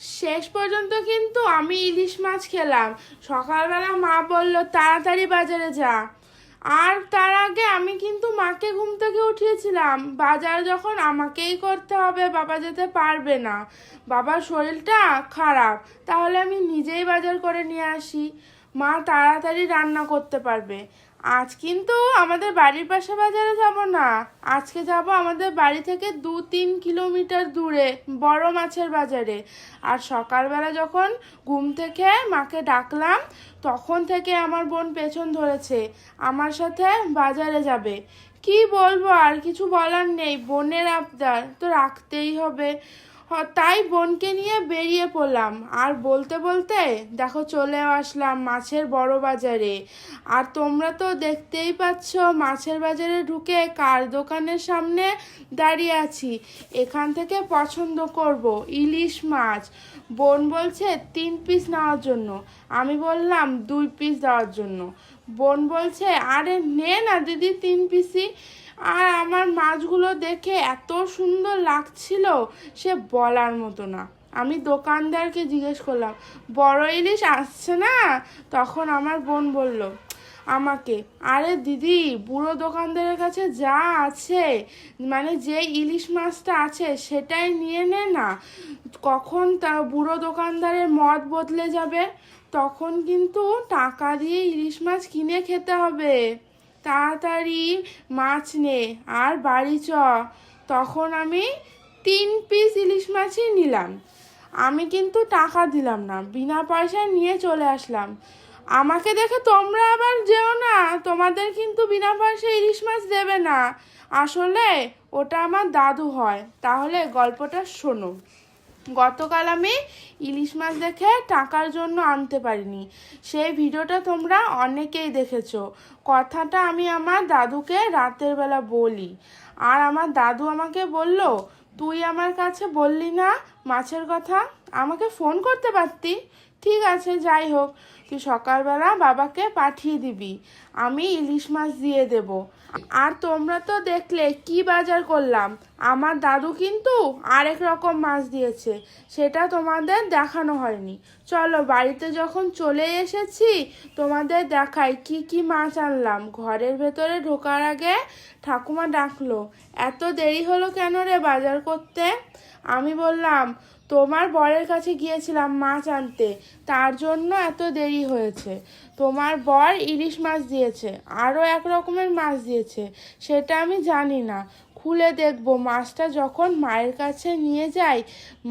শেষ পর্যন্ত কিন্তু আমি ইলিশ মাছ খেলাম। সকালবেলা মা বলল, তাড়াতাড়ি বাজারে যা। আর তার আগে আমি কিন্তু মাকে ঘুম থেকে উঠিয়েছিলাম। বাজার যখন আমাকেই করতে হবে, বাবা যেতে পারবে না। বাবার শরীরটা খারাপ, তাহলে আমি নিজেই বাজার করে নিয়ে আসি। মা তাড়াতাড়ি রান্না করতে পারবে। আজ কিন্তু আমাদের বাড়ির পাশে বাজারে যাব না। আজকে যাব আমাদের বাড়ি থেকে দু তিন কিলোমিটার দূরে, বড় মাছের বাজারে। আর সকালবেলা যখন ঘুম থেকে মাকে ডাকলাম, তখন থেকে আমার বোন পেছন ধরেছে, আমার সাথে বাজারে যাবে। কি বলব, আর কিছু বলার নেই, বোনের আবদার তো রাখতেই হবে। তাই বোনকে নিয়ে বেরিয়ে পড়লাম। আর বলতে বলতে, দেখো চলে আসলাম মাছের বড় বাজারে। আর তোমরা তো দেখতেই পাচ্ছ, মাছের বাজারে ঢুকে কার দোকানের সামনে দাঁড়িয়ে আছি। এখান থেকে পছন্দ করব ইলিশ মাছ। বোন বলছে, তিন পিস নেওয়ার জন্য। আমি বললাম, দুই পিস দেওয়ার জন্য। বোন বলছে, আরে নে না দিদি তিন পিসি। আর আমার মাছগুলো দেখে এত সুন্দর লাগছিল, সে বলার মতো না। আমি দোকানদারকে জিজ্ঞেস করলাম, বড় ইলিশ আসছে না? তখন আমার বোন বলল আমাকে, আরে দিদি, বুড়ো দোকানদারের কাছে যা আছে মানে যে ইলিশ মাছটা আছে সেটাই নিয়ে নে না। কখন তা বুড়ো দোকানদারের মত বদলে যাবে? তখন কিন্তু টাকা দিয়ে ইলিশ মাছ কিনে খেতে হবে। তাড়াতাড়ি মাছ নে, আর বাড়ি চ। তখন আমি তিন পিস ইলিশ মাছই নিলাম। আমি কিন্তু টাকা দিলাম না, বিনা পয়সায় নিয়ে চলে আসলাম। আমাকে দেখে তোমরা আবার যেও না। তোমাদের কিন্তু বিনা পয়সায় ইলিশ মাছ দেবে না। আসলে ওটা আমার দাদু হয়। তাহলে গল্পটা শোনো। গতকাল আমি ইলিশ মাছ দেখে টাকার জন্য আনতে পারিনি। সেই ভিডিওটা তোমরা অনেকেই দেখেছ। কথাটা আমি আমার দাদুকে রাতের বেলা বলি। আর আমার দাদু আমাকে বলল, তুই আমার কাছে বললি না মাছের কথা? আমাকে ফোন করতে পারতি? ঠিক আছে, যাই হোক। তুই সকালবেলা বাবাকে পাঠিয়ে দিবি। আমি ইলিশ মাছ দিয়ে দেব। আর তোমরা তো দেখলে কি বাজার করলাম। আমার দাদু কিন্তু আরেক রকম মাছ দিয়েছে। সেটা তোমাদের দেখানো হয়নি। চলো, বাড়িতে যখন চলে এসেছি, তোমাদের দেখাই কি কি মাছ আনলাম। ঘরের ভেতরে ঢোকার আগে ঠাকুমা ডাকলো, এত দেরি হলো কেন রে বাজার করতে? আমি বললাম তোমার বরের কাছে গিয়েছিলাম মাছ আনতে। তার জন্য এত দেরি হয়েছে। তোমার বর ইলিশ মাছ দিয়েছে, আরও এক রকমের মাছ দিয়েছে, সেটা আমি জানি না। খুলে দেখব, মাছটা যখন মায়ের কাছে নিয়ে যাই,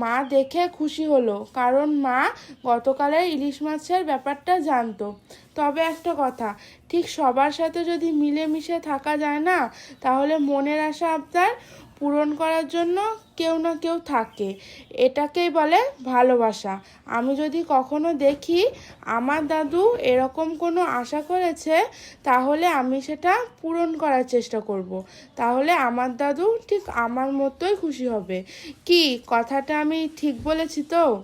মা দেখে খুশি হলো, কারণ মা গতকালের ইলিশ মাছের ব্যাপারটা জানতো। তবে একটা কথা, ঠিক সবার সাথে যদি মিলেমিশে থাকা যায় না, তাহলে মনের আশা আবদার পূরণ করার জন্য কেউ না কেউ থাকে। এটাকেই বলে ভালোবাসা। আমি যদি কখনো দেখি আমার দাদু এরকম কোনো আশা করেছে, তাহলে আমি সেটা পূরণ করার চেষ্টা করব। তাহলে আমার দাদু ঠিক আমার মতোই খুশি হবে। কি? কথাটা আমি ঠিক বলেছি তো?